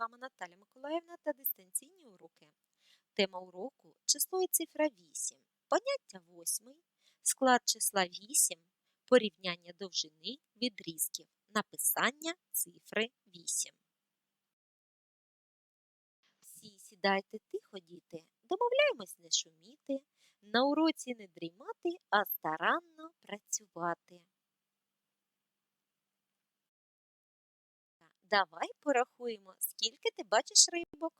вами Наталя Миколаївна та дистанційні уроки. Тема уроку число і цифра 8, поняття 8, склад числа 8, порівняння довжини відрізків, написання цифри 8. Всі сідайте тихо, діти, домовляємось не шуміти, на уроці не дрімати, а старанно працювати. Давай порахуємо, скільки ти бачиш рибок.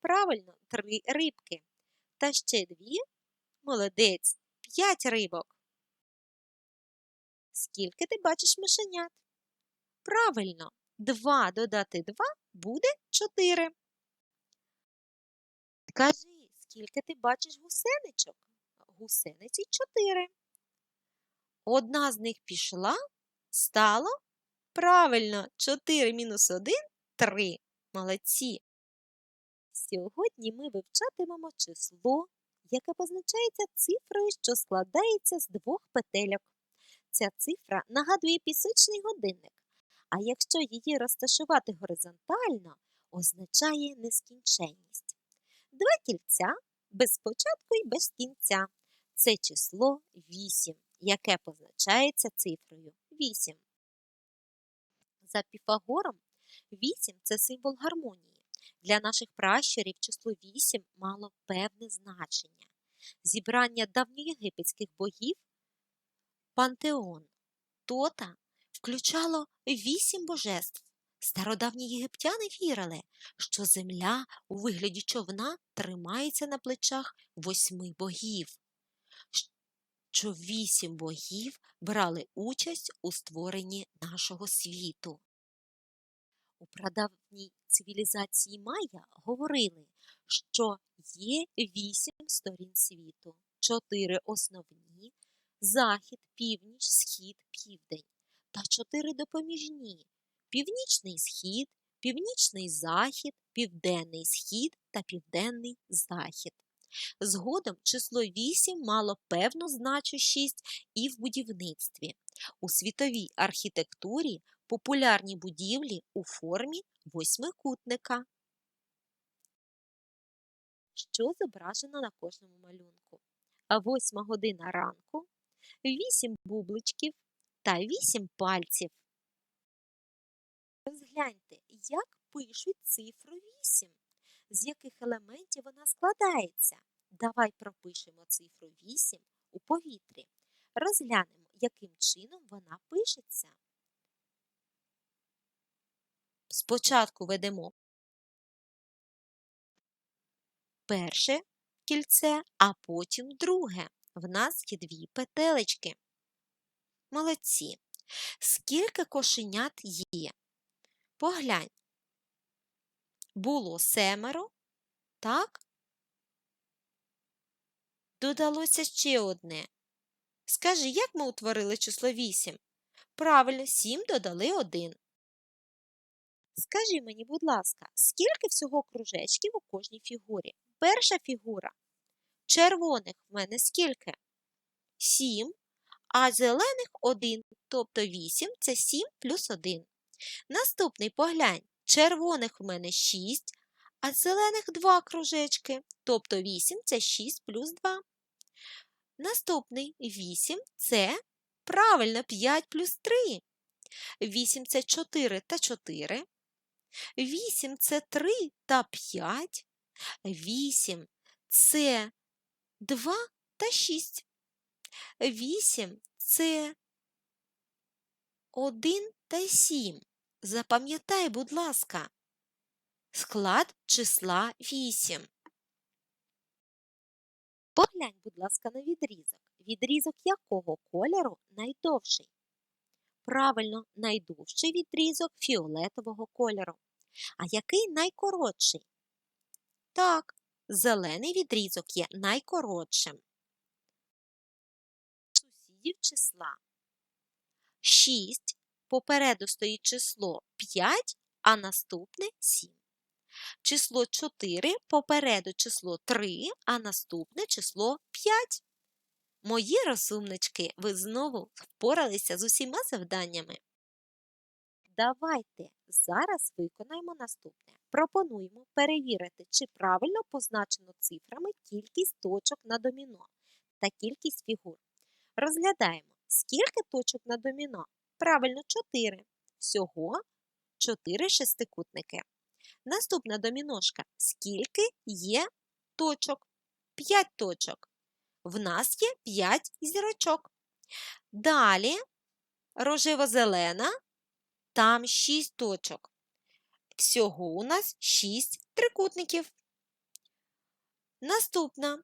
Правильно, три рибки. Та ще дві. Молодець, п'ять рибок. Скільки ти бачиш мишенят? Правильно, два додати два буде чотири. Скажи, скільки ти бачиш гусеничок? Гусениці чотири. Одна з них пішла, стало Правильно, 4 мінус 1 – 3. Молодці. Сьогодні ми вивчатимемо число, яке позначається цифрою, що складається з двох петельок. Ця цифра нагадує пісочний годинник, а якщо її розташувати горизонтально, означає нескінченність. Два кільця без початку і без кінця. Це число 8, яке позначається цифрою 8. За Піфагором 8 – це символ гармонії. Для наших пращурів число 8 мало певне значення. Зібрання давньоєгипетських богів пантеон Тота включало 8 божеств. Стародавні єгиптяни вірили, що земля у вигляді човна тримається на плечах восьми богів, що вісім богів брали участь у створенні нашого світу. У прадавній цивілізації Майя говорили, що є вісім сторін світу, чотири основні захід, північ, схід, південь та чотири допоміжні північний схід, північний захід, південний схід та південний захід. Згодом число 8 мало певну значущість і в будівництві. У світовій архітектурі популярні будівлі у формі восьмикутника. Що зображено на кожному малюнку? А восьма година ранку, вісім бубличків та вісім пальців. Розгляньте, як пишуть цифру 8 з яких елементів вона складається. Давай пропишемо цифру 8 у повітрі. Розглянемо, яким чином вона пишеться. Спочатку ведемо перше кільце, а потім друге. В нас є дві петелечки. Молодці. Скільки кошенят є? Поглянь, було семеро, так? Додалося ще одне. Скажи, як ми утворили число 8? Правильно, 7 додали 1. Скажи мені, будь ласка, скільки всього кружечків у кожній фігурі? Перша фігура. Червоних в мене скільки? 7, а зелених 1, тобто 8 це 7 плюс 1. Наступний поглянь. Червоних в мене 6, а зелених 2 кружечки. Тобто 8 це 6 плюс 2. Наступний 8 це правильно 5 плюс 3. 8 це 4 та 4. 8 це 3 та 5. 8 це 2 та 6. 8 це 1 та 7. Запам'ятай, будь ласка, склад числа 8. Поглянь, будь ласка, на відрізок. Відрізок якого кольору найдовший? Правильно, найдовший відрізок фіолетового кольору. А який найкоротший? Так, зелений відрізок є найкоротшим. Сусідів числа 6 Попереду стоїть число 5, а наступне 7. Число 4 попереду число 3, а наступне число 5. Мої розумнички, ви знову впоралися з усіма завданнями. Давайте зараз виконаємо наступне. Пропонуємо перевірити, чи правильно позначено цифрами кількість точок на доміно та кількість фігур. Розглядаємо, скільки точок на доміно? Правильно, 4. Всього 4 шестикутники. Наступна доміношка. Скільки є точок? 5 точок. В нас є 5 зірочок. Далі рожево-зелена, там 6 точок. Всього у нас 6 трикутників. Наступна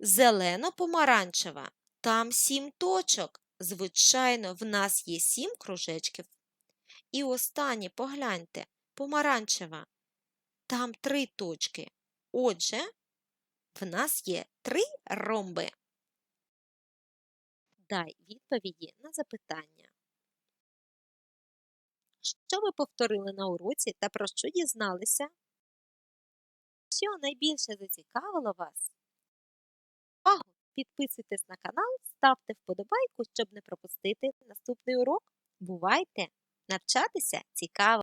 зелено-помаранчева. Там 7 точок. Звичайно, в нас є 7 кружечків. І останнє, погляньте, помаранчева. Там 3 точки. Отже, в нас є 3 ромби. Дай відповіді на запитання. Що ви повторили на уроці та про що дізналися? Що найбільше зацікавило вас? Підписуйтесь на канал, ставте вподобайку, щоб не пропустити наступний урок. Бувайте! Навчатися цікаво!